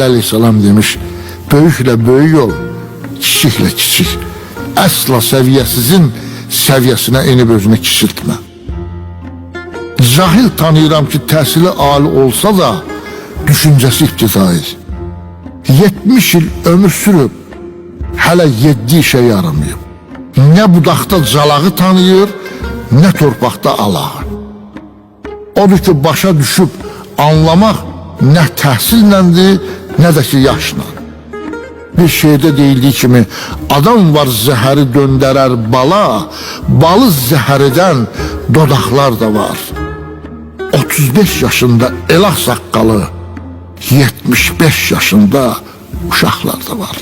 Aleyhisselam demiş, böyükle böyük ol, kiçikle kiçik. Əsla səviyyəsizin səviyyəsinə enib özünü kiçiltmə. Cahil tanıyıram ki, təhsili ali olsa da, düşüncəsi ibtidai. 70 il ömür sürüb, hələ 7 işə yaramayıb. Nə budaqda calağı tanıyır, nə torpaqda alağı. Odur ki, başa düşüb anlamaq nə təhsilləndir, nə də ki, yaşla. Bir şeydə deyildiyi kimi, adam var zəhəri döndərər bala, balı zəhəridən dodaqlar da var. 35 yaşında elah saqqalı, 75 yaşında uşaqlar da var.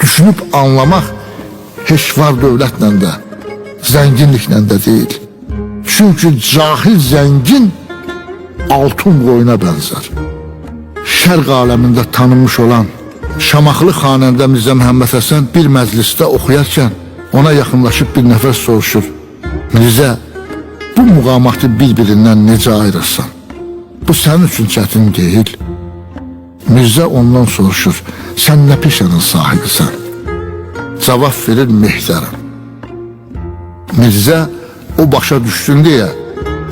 Düşünüb anlamaq heç var dövlətlə də, zənginliklə də deyil. Çünkü cahil zengin altın qoyuna bənzər. Şərq aləmində tanınmış olan Şamaxlı xanəndə Mirzə Məhəmməd Həsən bir məclisdə oxuyarkən ona yaxınlaşıb bir nəfər soruşur. Mirzə, bu muğamatı bir-birindən necə ayırırsan? Bu sənin üçün çətin deyil. Mirzə ondan soruşur, sən nə peşənin sahibisən? Cavab verir Mehdərəm. Mirzə o başa düşsün deyə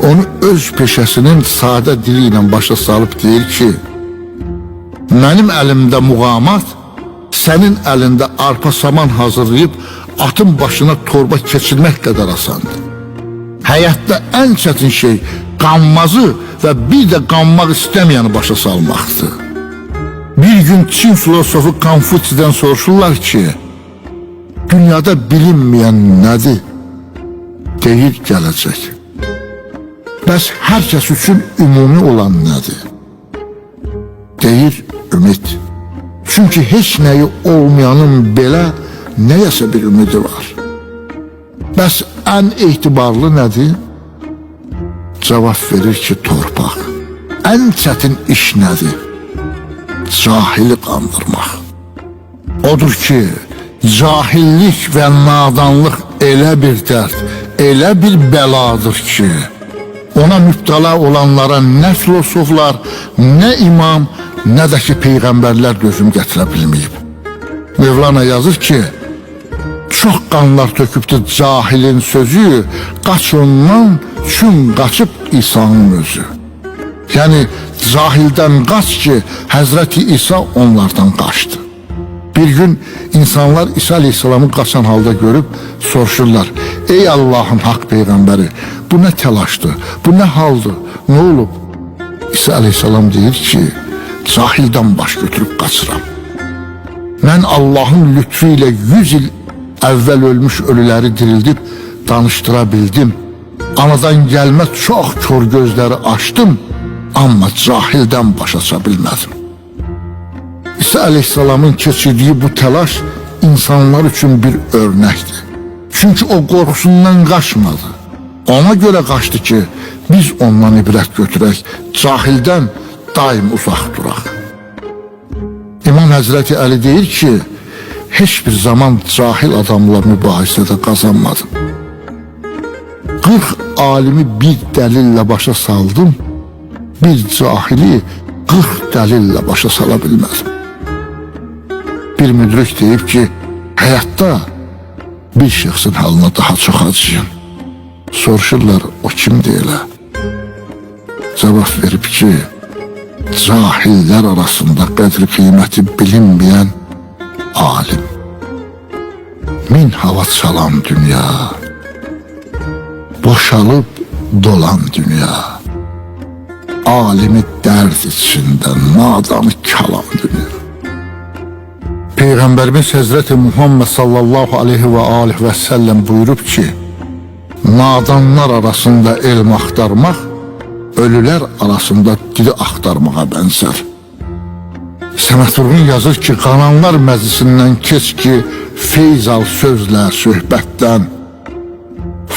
onu öz peşəsinin sadə dili ilə başa salıb deyir ki, mənim əlimdə muğamat, sənin əlində arpa saman hazırlayıb atın başına torba keçirmək qədər asandır. Həyatda ən çətin şey qanmazı və bir də qanmaq istəməyəni başa salmaqdır. Bir gün Çin filosofu Konfutsidən soruşurlar ki, dünyada bilinməyən nədir? Deyir gələcək. Bəs hər kəs üçün ümumi olan nədir? Deyir ümid. Çünki heç nəyi olmayanın belə nəyəsə bir ümidi var. Bəs ən etibarlı nədir? Cavab verir ki, torpaq. Ən çətin iş nədir? Cahili qandırmaq. Odur ki, cahillik və nadanlıq elə bir dərd, elə bir bəladır ki, ona müptela olanlara nə filosoflar, nə imam, nə də ki peyğəmbərlər dözüm gətirə bilməyib. Mevlana yazır ki, çox qanlar tökübdür cahilin sözü, qaç ondan, çün qaçıb İsa'nın özü. Yəni cahildən qaç ki, Həzrəti İsa onlardan qaçdı. Bir gün insanlar İsa Aleyhisselam'ı qaçan halda görüp soruşurlar. Ey Allah'ın hak peygamberi bu ne telaştı, bu ne haldı, ne olub? İsa Aleyhisselam deyir ki cahildən baş götürüb qaçıram. Mən Allah'ın lütfu ilə 100 il əvvəl ölmüş ölüləri dirildib danıştıra bildim. Anadan gəlmə çox kör gözləri açdım, amma cahildən başa aça. İsa Aleyhisselam'ın keçirdiği bu telaş insanlar için bir örnekti. Çünkü o korkusundan kaçmadı. Ona göre kaçtı ki biz ondan ibret götürək, cahilden daim uzak durak. İmam Hazreti Ali deyir ki, hiçbir zaman cahil adamla mübahisədə kazanmadım. 40 alimi bir delille başa saldım, bir cahili 40 delille başa salabilmedim. Bir müdrik deyib ki, həyatda bir şəxsin halına daha çox acıyım. Soruşurlar, o kimdir elə? Cavab verib ki, cahillər arasında qədri qiyməti bilinməyən alim. Min hava çalan dünya, boşalıb dolan dünya. Alimi dərd içində, nadanı kalan dünya. Peygamberimiz Hazreti Muhammed sallallahu aleyhi ve aleyhi ve sellem buyurup ki nadanlar arasında elm aktarmak ölüler arasında dili aktarmağa benzer. Səməd Vurğun yazır ki, qananlar məclisindən keç ki, feyz al sözlə, söhbətdən.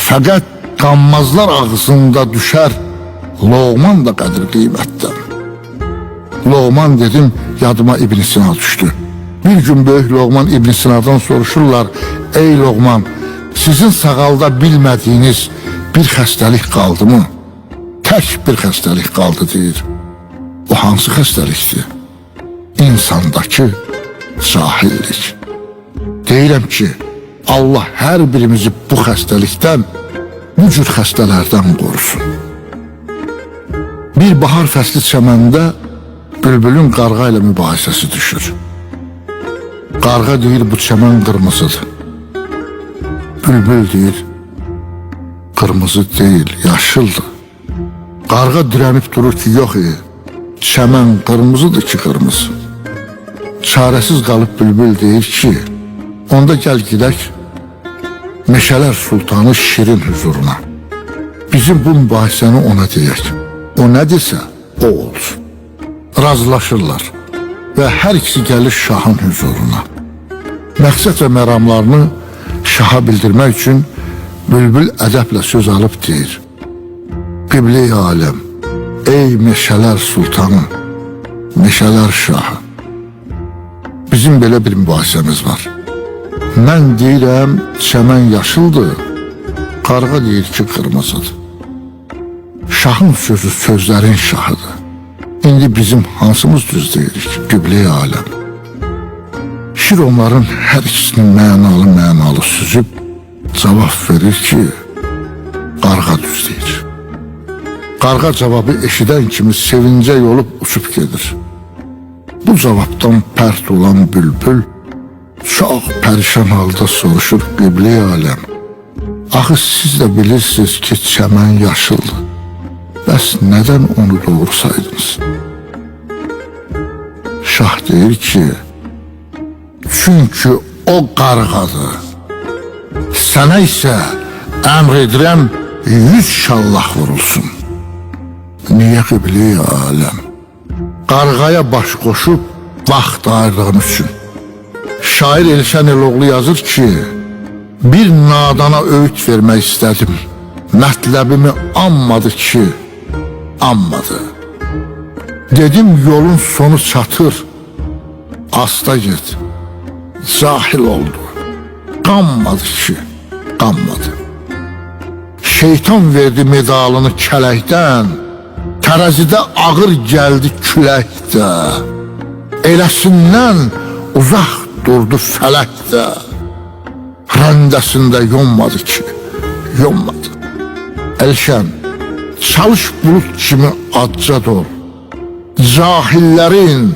Fəqət qanmazlar ağzında düşər, Loğman da qədir qiymətdən. Loğman dedim, yadıma İbn Sina düşdü. Bir gün böyük Loğman İbn Sina'dan soruşurlar, ey Loğman, sizin sağalda bilmediğiniz bir xəstəlik qaldı mı? Tək bir xəstəlik qaldı deyir. O hansı xəstəlikdir? insandakı cahillik. Deyirəm ki, Allah hər birimizi bu xəstəlikdən, bu cür xəstələrdən qorusun. Bir bahar fəsli çəməndə bülbülün qarğa ilə mübahisəsi düşür. Qarğa deyir bu çəmən qırmızıdır. Bülbül deyir qırmızı deyil, yaşıldır. Qarğa dirənib durur ki, yox e, çəmən qırmızıdır ki, qırmızı. Çarəsiz qalıb bülbül deyir ki, onda gəl gedək Meşələr Sultanı Şirin huzuruna. Bizim bu mübahisəni ona deyək. O nə desə, o olsun. Razılaşırlar və hər ikisi gəlir şahın huzuruna. Məqsəd və məramlarını şaha bildirmək üçün bülbül ədəblə söz alıb deyir. Qibli aləm, ey meşələr sultanı, meşələr şahı. Bizim belə bir mübahisəmiz var. Mən deyirəm çəmən yaşıldır, qarğa deyir ki qırmızıdır. Şahın sözü sözlərin şahıdır. İndi bizim hansımız düz deyirik, qibli aləm. Şir onların hər ikisini mənalı mənalı süzüb cavab verir ki, qarğa düz deyir. Qarğa cavabı eşidən kimi sevincə olub uçub gedir. Bu cavabdan pərt olan bülbül çox pərişan halda soruşur qibli aləm. Axı siz də bilirsiniz ki, çəmən yaşıldır. Bəs nədən onu doğursaydınız? Şah deyir ki, çünki o qarğadır. Sənə isə əmr edirəm yüz şallah vurulsun. Niyə qibli aləm? Qarğaya baş qoşub vaxt ayırdığım üçün. Şair Elşən Eloğlu yazır ki, bir nadana öğüt vermək istədim. Mətləbimi anmadı ki, anmadı. Dedim yolun sonu çatır. Asta get. Cahil oldu. Qanmadı ki, qanmadı. Şeytan verdi medalını kələkdən, tərəzidə ağır gəldi küləkdə. Eləsindən uzaq durdu fələkdə. Rəndəsində yonmadı ki, yonmadı. Elşən, çalış bulut kimi acca ol. Cahillərin,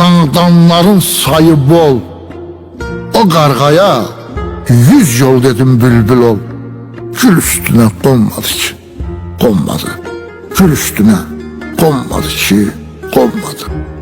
nadanların sayı bol. O qarğaya yüz yol dedim bülbül ol. Gül üstüne konmadı ki, konmadı. Gül üstüne konmadı ki, konmadı.